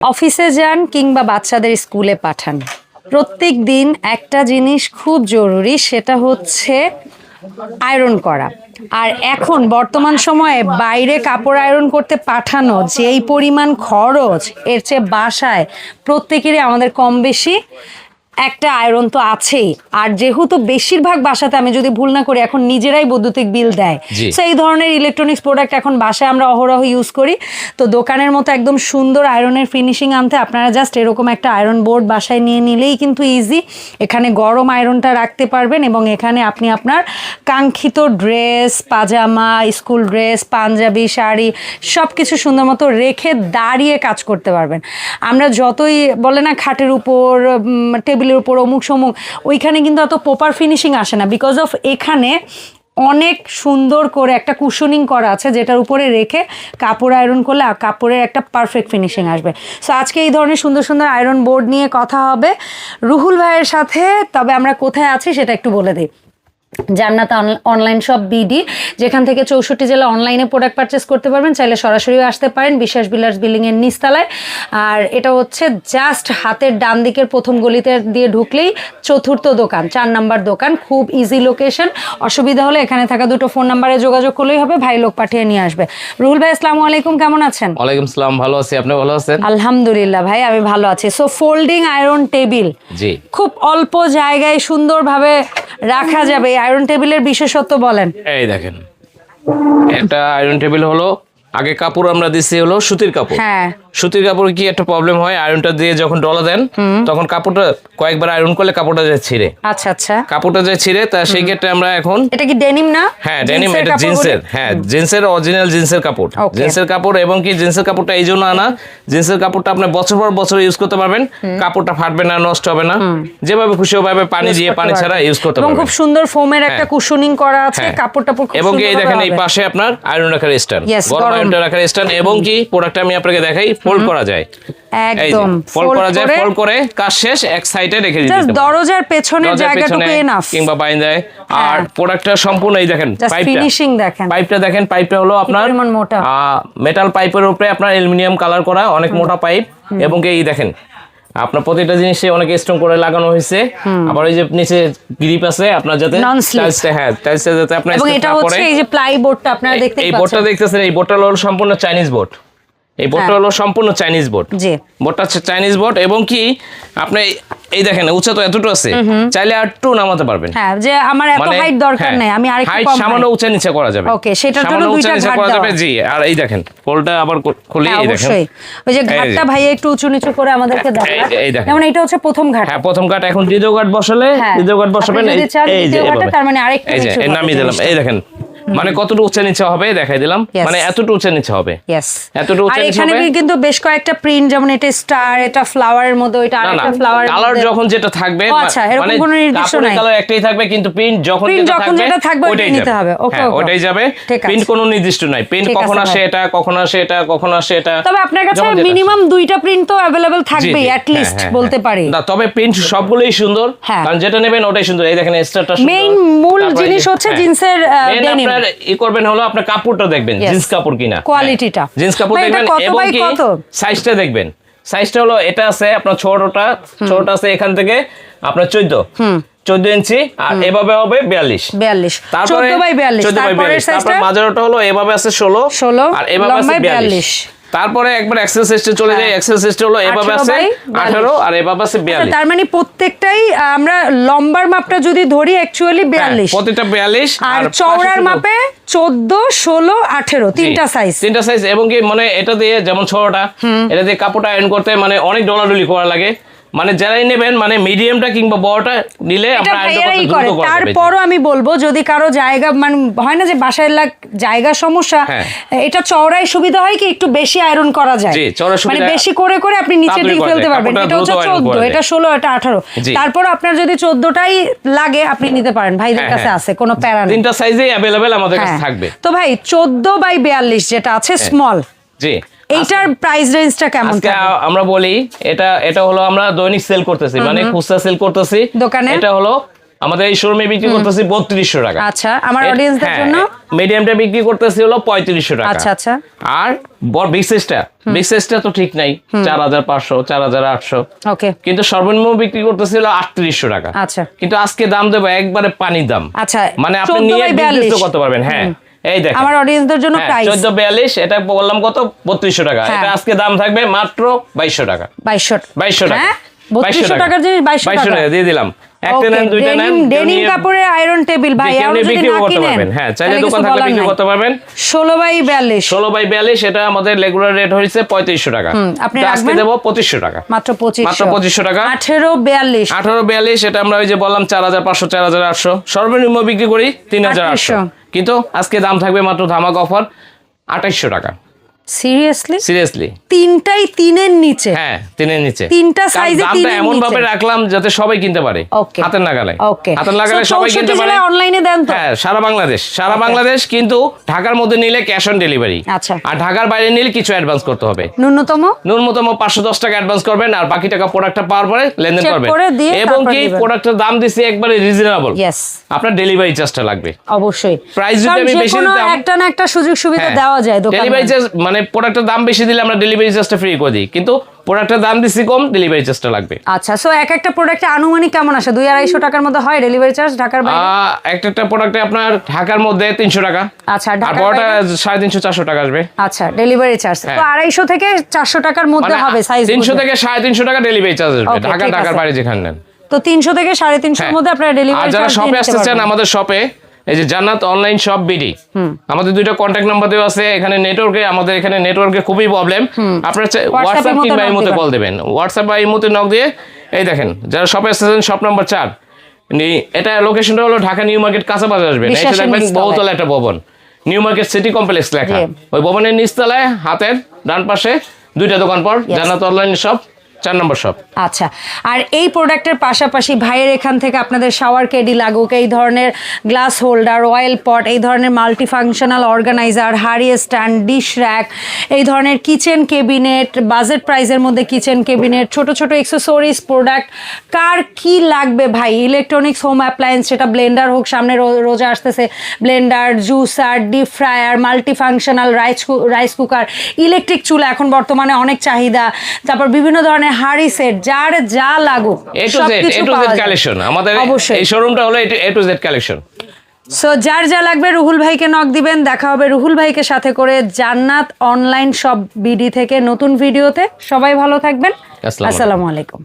অফিসে যান কিংবা বাচ্চাদের স্কুলে পাঠান। প্রত্যেক দিন একটা জিনিস খুব জরুরি, সেটা হচ্ছে আয়রন করা। আর এখন বর্তমান সময়ে বাইরে কাপড় আয়রন করতে পাঠানো, যেই পরিমাণ খরচ, এর চেয়ে বাসায় প্রত্যেকেরই আমাদের কম বেশি একটা আয়রন তো আছেই। আর যেহেতু বেশিরভাগ বাসাতে আমি যদি ভুল না করি এখন নিজেরাই বৈদ্যুতিক বিল দেয়। So, এই ধরনের ইলেকট্রনিক্স প্রোডাক্ট এখন বাসায় আমরা অহরহ ইউজ করি। তো দোকানের মতো একদম সুন্দর আয়রনের ফিনিশিং আনতে আপনারা জাস্ট এরকম একটা আয়রন বোর্ড বাসায় নিয়ে নিলেই কিন্তু ইজি এখানে গরম আয়রনটা রাখতে পারবেন এবং এখানে আপনি আপনার কাঙ্ক্ষিত dress pyjama school dress punjabi sari সব কিছু সুন্দর মতো রেখে দাঁড়িয়ে কাজ করতে পারবেন। আমরা যতই বলে না খাটের উপর উম, টেবিলের উপর অমুক সমুক, ওইখানে কিন্তু অত প্রপার ফিনিশিং আসে না বিকজ অফ এখানে অনেক সুন্দর করে একটা কুশনিং করা আছে যেটার উপরে রেখে কাপড় আয়রন করলে কাপড়ের একটা পারফেক্ট ফিনিশিং আসবে। সো আজকে এই ধরনের সুন্দর সুন্দর আয়রন বোর্ড নিয়ে কথা হবে। রুহুল ভাইয়ের সাথে, তবে আমরা কোথায় আছি সেটা একটু বলে দিই। জান্নাত অনলাইন শপ বিডি যেখান থেকে চৌষট্টি জেলা অনলাইনে প্রোডাক্ট পারচেস করতে পারবেন চাইলে সরাসরিও আসতে পারেন বিশ্বাস বিলাস বিল্ডিং এর নিচতলায়। আর এটা হচ্ছে জাস্ট হাতের ডান দিকের প্রথম গলিতে দিয়ে ঢুকলেই চতুর্থ দোকান চার নাম্বার দোকান খুব ইজি লোকেশন অসুবিধা হলে এখানে থাকা দুটো ফোন নাম্বারে যোগাযোগ করলেই হবে ভাই লোক পাঠিয়ে নিয়ে আসবে। রুহুল ভাই আসসালামু আলাইকুম কেমন আছেন? ওয়ালাইকুম সালাম ভালো আছি। আপনি ভালো আছেন? আলহামদুলিল্লাহ ভাই আমি ভালো আছি। সো ফোল্ডিং আয়রন টেবিল জি। খুব অল্প জায়গায় সুন্দরভাবে রাখা যাবে। আয়রন টেবিলের বিশেষত্ব বলেন। এই দেখেন। একটা আয়রন টেবিল হলো আগে কাপড় আমরা দিচ্ছি হলো সুতির কাপড়। হ্যাঁ। সুতির কাপড়ে কি একটা প্রবলেম হয়? আয়রনটা দিয়ে যখন ডলা দেন তখন কাপড়টা কয়েকবার আয়রন করলে কাপড়টা যায় ছিঁড়ে। আচ্ছা আচ্ছা। কাপড়টা যায় ছিঁড়ে তা সেই ক্ষেত্রে আমরা এখন এটা কি ডেনিম না? হ্যাঁ ডেনিম এটা জিন্সের হ্যাঁ জিন্সের অরিজিনাল জিন্সের কাপড়। জিন্সের কাপড় এবং কি জিন্সের কাপড়টা এই জন্য আনা জিন্সের কাপড়টা আপনি বছর পর বছর ইউজ করতে পারবেন কাপড়টা ফাটবে না নষ্ট হবে না। যেভাবে খুশি ওভাবে পানি দিয়ে পানি ছাড়া ইউজ করতে পারবেন। খুব সুন্দর ফোমের একটা হ্যাঁ। কুশনিং করা আছে কাপড়টা কাপড় টাপড় এবং কি এই দেখেন এই পাশে আপনার আয়রন রাখার স্ট্যান্ড রাখার স্ট্যান্ড এবং কি প্রোডাক্টটা আমি আপনাকে দেখাই ফোল্ড করা যায়। একদম। ফোল্ড করা যায় ফোল্ড করে কাজ শেষ এক সাইডে রেখে দিতে জাস্ট দরজার পেছনের জায়গাটুকু এনাফ কিংবা বাইন্দায় আর প্রোডাক্টটা সম্পূর্ণ এই দেখেন পাইপটা ফিনিশিং দেখেন। পাইপটা দেখেন পাইপটা হলো আপনার। মেটাল পাইপের উপরে আপনার অ্যালুমিনিয়াম কালার করা অনেক মোটা পাইপ এবং এই দেখেন আপনার প্রতিটা জিনিস অনেক স্ট্রং করে লাগানো হয়েছে। আবার এই যে নিচে গ্রিপ আছে আপনার যাতে টাইলসটা হ্যাঁ টাইলসটা যাতে আপনার এবং এটা হচ্ছে এই যে প্লাই বোর্ডটা আপনারা দেখতে এই বোর্ডটা দেখতেছেন এই বোর্ডটা হলো সম্পূর্ণ চাইনিজ বোর্ড এই বোর্ডটা হ্যাঁ। হলো সম্পূর্ণ চাইনিজ বোর্ড জি। বোর্ডটা হচ্ছে চাইনিজ বোর্ড এবং কি আপনি এই দেখেন উচ্চতা তো এতটুকু আছে চাইলে আর একটু নামাতে পারবেন। হ্যাঁ যে আমার এত হাইট দরকার হ্যাঁ, নেই আমি আরেকটু কম সামান্য height। উঁচা নিচে করা যাবে। Okay, সেটার জন্য দুইটা ঘাট করা যাবে জি আর এই দেখেন ফোল্ডটা আবার খুলে হ্যাঁ, এই দেখেন। অবশ্যই। ওই যে ঘাটটা ভাই একটু উঁচু নিচু করে আমাদেরকে দেখান। যেমন এটা হচ্ছে প্রথম ঘাট। হ্যাঁ প্রথম কাট এখন দ্বিতীয় ঘাট বসালে হ্যাঁ। দ্বিতীয় ঘাট বসাবেন এই চান এই যে তার মানে আরেকটু যে এই নামিয়ে দিলাম এই দেখেন। মানে কতটুকু উচ্চা নিচে হবে দেখাই দিলাম. মানে এতটুকু উচ্চা নিচে হবে। এতটুকু আর উঁচা নিচে এখানে কিন্তু বেশ কয়েকটা প্রিন্ট যেমন এটা স্টার এটা ফ্লাওয়ারের মধ্যে না আরেকটা ফ্লাওয়ার কালার যখন যেটা থাকবে আচ্ছা, এরকম কোনো নির্দিষ্ট নাই। কালার একটাই থাকবে কিন্তু প্রিন্ট যখন যেটা থাকবে ওইটাই নিতে হবে। হ্যাঁ, okay. ওইটাই যাবে। প্রিন্ট কোনো নির্দিষ্ট নাই। প্রিন্ট কখন আসে এটা কখন আসে এটা কখন আসে এটা তবে আপনার কাছে। মিনিমাম দুইটা প্রিন্ট তো অ্যাভেলেবেল থাকবে অ্যাট হ্যাঁ, লিস্ট হ্যাঁ, বলতে হ্যাঁ। পারি। না তবে প্রিন্ট সবগুলোই সুন্দর হ্যাঁ। কারণ যেটা নেবেন ওটাই সুন্দর। এই দেখেন স্টারটা মেইন মূল জিনিস হচ্ছে জিন্সের, আহ, denim। ই করবেন হলো আপনার কাপড়টা দেখবেন জিন্স কাপড় কিনা। Quality-টা। হ্যাঁ, জিন্স কাপড় দেখবেন এবং কি সাইজটা দেখবেন। সাইজটা হলো এটা আছে আপনার ছোটটা ছোটটা আছে এখান থেকে আপনার চোদ্দ। চোদ্দ ইঞ্চি আর এভাবে হবে বিয়াল্লিশ। বিয়াল্লিশ। তারপরে চোদ্দ বাই বিয়াল্লিশ। 14 by 42 তারপর মাঝারটা হলো এভাবে আছে ষোলো 16 আর এভাবে আছে বিয়াল্লিশ। 42 তারপরে একবার এক্সেল সিস্টেম চলে যায় এক্সেল সিস্টেম হলো এভাবে আছে by আঠারো আর এভাবে আছে আচ্ছা, বিয়াল্লিশ। তার মানে প্রত্যেকটাই আমরা লম্বার মাপটা যদি ধরি অ্যাকচুয়ালি বিয়াল্লিশ। হ্যাঁ, প্রতিটা বিয়াল্লিশ আর চওড়ার মাপে চোদ্দ ষোলো আঠেরো তিনটা সাইজ তিনটা সাইজ এবং কি মানে এটা দিয়ে যেমন ছোটটা এটা দিয়ে কাপড়টা আয়রন করতে মানে অনেক ডলাডলি করা লাগে। মানে যারাই নেবেন মানে মিডিয়ামটা কিংবা বড়টা নিলে। তারপরও আমি বলব যদি কারও জায়গা মানে হয় না যে বাসায় লাগ জায়গা সমস্যা হ্যাঁ। এটা চওড়ায় সুবিধা হয় কি একটু বেশি আয়রন করা যায়? মানে বেশি করে করে আপনি নিচে দিয়ে ফেলতে পারবেন। এটা হচ্ছে চোদ্দ এটা ষোলো এটা আঠারো। তারপর আপনার যদি চোদ্দটাই লাগে আপনি নিতে পারেন। ভাইদের হ্যাঁ, কাছে হ্যাঁ। আছে কোনো প্যারা তিনটা সাইজেই অ্যাভেলেবেল আমাদের কাছে। থাকবে। তো ভাই চোদ্দ বাই বিয়াল্লিশ যেটা আছে স্মল জি। এইটার প্রাইস রেঞ্জটা কেমন আজকে আমরা বলি এটা এটা হলো আমরা দৈনিক সেল করতেছি মানে খুচরা সেল করতেছি। দোকানে? এটা হলো আমাদের এই শোরুমে বিক্রি করতেছি বত্রিশশো টাকা। আচ্ছা আমার অডিয়েন্সদের হ্যাঁ, জন্য? মিডিয়ামটা বিক্রি করতেছি হলো পঁয়ত্রিশশো টাকা। আচ্ছা আচ্ছা। আর বড় বিগ সাইজটা বিগ সাইজটা তো ঠিক নাই চার হাজার পাঁচশো চার হাজার আটশো। ওকে কিন্তু সর্বনিম্ন বিক্রি করতেছিল আটত্রিশশো টাকা। আচ্ছা। কিন্তু আজকে দাম দেবো একবারে পানির দাম। আচ্ছা মানে আপনি নিয়ে 42 করতে পারবেন হ্যাঁ। এই দেখেন। আমার অডিয়েন্সদের জন্য প্রাইস চোদ্দ বিয়াল্লিশ এটা বললাম কত? বত্রিশশো টাকা। হ্যাঁ। এটা আজকে দাম থাকবে মাত্র বাইশশো টাকা। বাইশশো। বাইশশো টাকা। হ্যাঁ? বত্রিশশো টাকার জিনিস বাইশশো বাইশশো টাকা। টাকা দিয়ে দিলাম। একটা নেন দুইটা নেন কেউ ডেনিম কাপড়ের আয়রন টেবিল ভাই বিক্রি করতে পারবেন। হ্যাঁ চাইলে দোকান থাকলে বিক্রি করতে পারবেন। ষোলো বাই বিয়াল্লিশ। ষোলো বাই বিয়াল্লিশ এটা আমাদের রেগুলার রেট টাকা। আপনি আজকে? দেবো টাকা। মাত্র পঁচিশ মাত্র 2500 টাকা। এটা আমরা ওই যে বললাম চার হাজার পাঁচশো চার হাজার আটশো। সর্বনিম্ন বিক্রি করি তিন হাজার আটশো। 3800 কিন্তু আজকে দাম থাকবে মাত্র ধামাক অফার আঠাইশশো টাকা। সিরিয়াসলি সিরিয়াসলি তিনটাই তিনের নিচে। হ্যাঁ তিনের নিচে। তিনটা কারণ size এ এমন ভাবে রাখলাম যাতে সবাই কিনতে পারে। Okay. হাতের নাগালে। ওকে হাতের নাগালে সবাই কিনতে পারে। অনলাইনে দেন তো? হ্যাঁ সারা বাংলাদেশ। সারা বাংলাদেশ কিন্তু ঢাকার মধ্যে নিলে ক্যাশ অন ডেলিভারি আচ্ছা। আর ঢাকার বাইরে নিলে কিছু অ্যাডভান্স করতে হবে। ন্যূনতম? ন্যূনতম পাঁচশো দশ টাকা অ্যাডভান্স করবেন আর বাকি টাকা প্রোডাক্টটা পাওয়ার পরে লেনদেন করবেন। এবং কি প্রোডাক্টের দাম দিছি একবারে রিজনেবল. আপনার ডেলিভারি চার্জটা লাগবে। অবশ্যই। Price যদি আমি বেশি দিতাম- একটা না একটা সুযোগ সুবিধা হ্যাঁ। দেওয়া যায় ডেলিভারি চার্জ মানে প্রোডাক্টের দাম বেশি দিলে আমরা ডেলিভারি চার্জটা ফ্রি করে দিই। কিন্তু প্রোডাক্টের দাম দিছি কম ডেলিভারি চার্জটা লাগবে। আচ্ছা সো এক একটা প্রোডাক্টে আনুমানিক কেমন আসে? দুই আড়াইশো টাকার মধ্যে হয় ডেলিভারি চার্জ ঢাকার বাইরে? একটা একটা প্রোডাক্টে আপনার ঢাকার মধ্যে তিনশো টাকা। আচ্ছা আর বড়টা? সাড়ে তিনশো চারশো টাকা আসবে। আচ্ছা ডেলিভারি চার্জ তো হ্যাঁ। আড়াইশো থেকে চারশো টাকার মধ্যে হবে সাইজ মানে তিনশো থেকে সাড়ে তিনশো টাকা ডেলিভারি চার্জ আসবে। ঢাকা ঢাকার। বাইরে যেখানে নেন। তো তিনশো থেকে সাড়ে তিনশোর হ্যাঁ। মধ্যে আপনারা ডেলিভারি যারা শপে আসতে চান আমাদের শপে এই যে জান্নাত অনলাইন শপ বিডি আমাদের দুইটা কন্ট্যাক্ট নাম্বার দেওয়া আছে এখানে নেটওয়ার্কে আমাদের এখানে নেটওয়ার্কে খুবই প্রবলেম আপনারা হোয়াটসঅ্যাপ কিংবা এই। কল দেবেন। হোয়াটসঅ্যাপ বা এই নক দিয়ে এই দেখেন যারা শপে আসতেছেন শপ নাম্বার চার। নি- এটা লোকেশনটা হলো ঢাকা নিউ মার্কেট কাঁচা বাজার আসবেন এসে দেখবেন বহুতলা একটা ভবন। নিউ মার্কেট সিটি কমপ্লেক্স লেখা। ওই ভবনের নিচতলায় হাতের ডান পাশে দুইটা দোকান পর জান্নাত অনলাইন শপ চার নম্বর শপ আচ্ছা আর এই প্রোডাক্টের পাশাপাশি ভাইয়ের এখান থেকে আপনাদের শাওয়ার কেডি লাগুক, এই ধরনের গ্লাস হোল্ডার অয়েল পট এই ধরনের মাল্টি ফাংশনাল অর্গানাইজার হাড়ি স্ট্যান্ড ডিশ র্যাক এই ধরনের কিচেন কেবিনেট বাজেট প্রাইসের মধ্যে কিচেন কেবিনেট ছোট ছোট এক্সেসরিজ প্রোডাক্ট কার কি লাগবে ভাই? ইলেকট্রনিক্স হোম অ্যাপ্লায়েন্স সেটা ব্লেন্ডার হোক, সামনে রোজা আসতেছে blender juicer deep fryer multi functional rice rice cooker electric চুলা এখন বর্তমানে অনেক চাহিদা। তারপর বিভিন্ন ধরনের হাড়ি সেট যার যা লাগুক A to Z A to Z collection আমাদের এই শোরুমটা হলো A to Z collection so যার যা লাগবে রুহুল ভাইকে নক দিবেন দেখা হবে রুহুল ভাইকে সাথে করে জান্নাত অনলাইন সব বিডি থেকে নতুন ভিডিওতে সবাই ভালো থাকবেন। আসসালামু আলাইকুম।